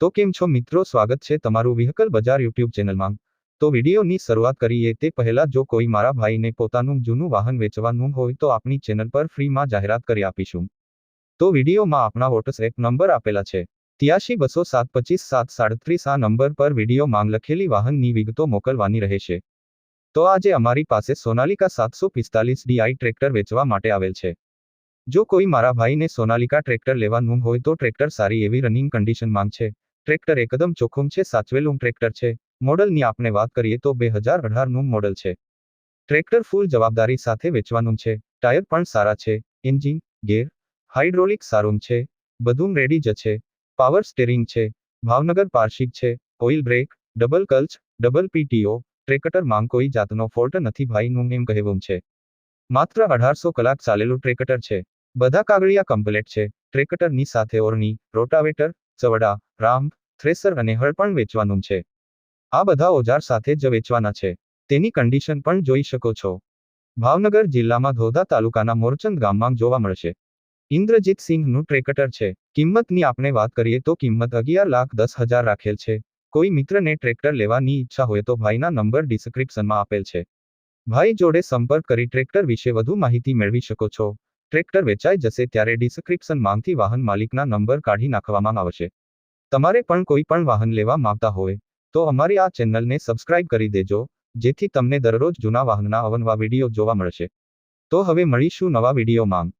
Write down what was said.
તો કેમ છો મિત્રો? સ્વાગત છે તમારું વ્હીકલ બજાર યુટ્યુબ ચેનલમાં. તો વિડીયોની શરૂઆત કરીએ તે પહેલા જો કોઈ મારા ભાઈને પોતાનું જૂનું વાહન વેચવાનું હોય તો આપણી ચેનલ પર ફ્રીમાં જાહેરાત કરી આપીશું. તો વિડીયોમાં આપણા વોટ્સએપ નંબર આપેલા છે. ત્યાસી બસો સાત પચીસ સાત સાડત્રીસ આ નંબર પર વીડિયો માંગ લખેલી વાહનની વિગતો મોકલવાની રહેશે. તો આજે અમારી પાસે સોનાલિકા સાતસો પિસ્તાલીસ ડીઆઈ ટ્રેક્ટર વેચવા માટે આવેલ છે. જો કોઈ મારા ભાઈને સોનાલિકા ટ્રેક્ટર લેવાનું હોય તો ટ્રેક્ટર સારી એવી રનિંગ કન્ડિશન માંગ છે. ટ્રેક્ટર એકદમ ચોખ્ખું છે, સાચવેલું ટ્રેક્ટર છે. મોડલની આપણે વાત કરીએ તો બે હજાર અઢારનું મોડલ છે. ટ્રેક્ટર ફૂલ જવાબદારી સાથે વેચવાનું છે. ટાયર પણ સારા છે. એન્જિન, ગેર, હાઇડ્રોલિક સારું છે. બધું રેડી જ છે. પાવર સ્ટેરિંગ છે. ભાવનગર પાર્શિક છે. Oil brake, double clutch, double PTO, tractor માંગ કોઈ જાતનો ફોલ્ટ નથી ભાઈનું એમ કહેવું છે. માત્ર અઢારસો કલાક ચાલેલું ટ્રેકટર છે. બધા કાગળિયા કમ્પ્લેટ છે. ટ્રેકટરની સાથે ઓરની રોટાવેટર ચવડા, રામ, થ્રેસર અને હળ પણ વેચવાનું છે. આ બધા ઓજાર સાથે જ વેચવાના છે. તેની કન્ડિશન પણ જોઈ શકો છો. ભાવનગર જિલ્લામાં ધોધા તાલુકાના મોરચંદ ગામમાં જોવા મળશે. ઇન્દ્રજીત સિંહનું ટ્રેકટર છે. કિંમતની આપણે વાત કરીએ તો કિંમત અગિયાર લાખ દસ હજાર રાખેલ છે. કોઈ મિત્રને ટ્રેક્ટર લેવાની ઈચ્છા હોય તો ભાઈના નંબર ડિસ્ક્રિપ્શનમાં આપેલ છે. ભાઈ જોડે સંપર્ક કરી ટ્રેક્ટર વિશે વધુ માહિતી મેળવી શકો છો. ટ્રેક્ટર વેચાઈ જશે ત્યારે ડિસ્ક્રિપ્શન માંગથી વાહન માલિકના નંબર કાઢી નાખવામાં આવશે. તમારે પણ કોઈ પણ વાહન લેવા માંગતા હોય, તો અમારી આ ચેનલને સબસ્ક્રાઇબ કરી દેજો, જેથી તમને દરરોજ જૂના વાહનના અવનવા વીડિયો જોવા મળશે. તો હવે મળીશું નવા વીડિયો માંગ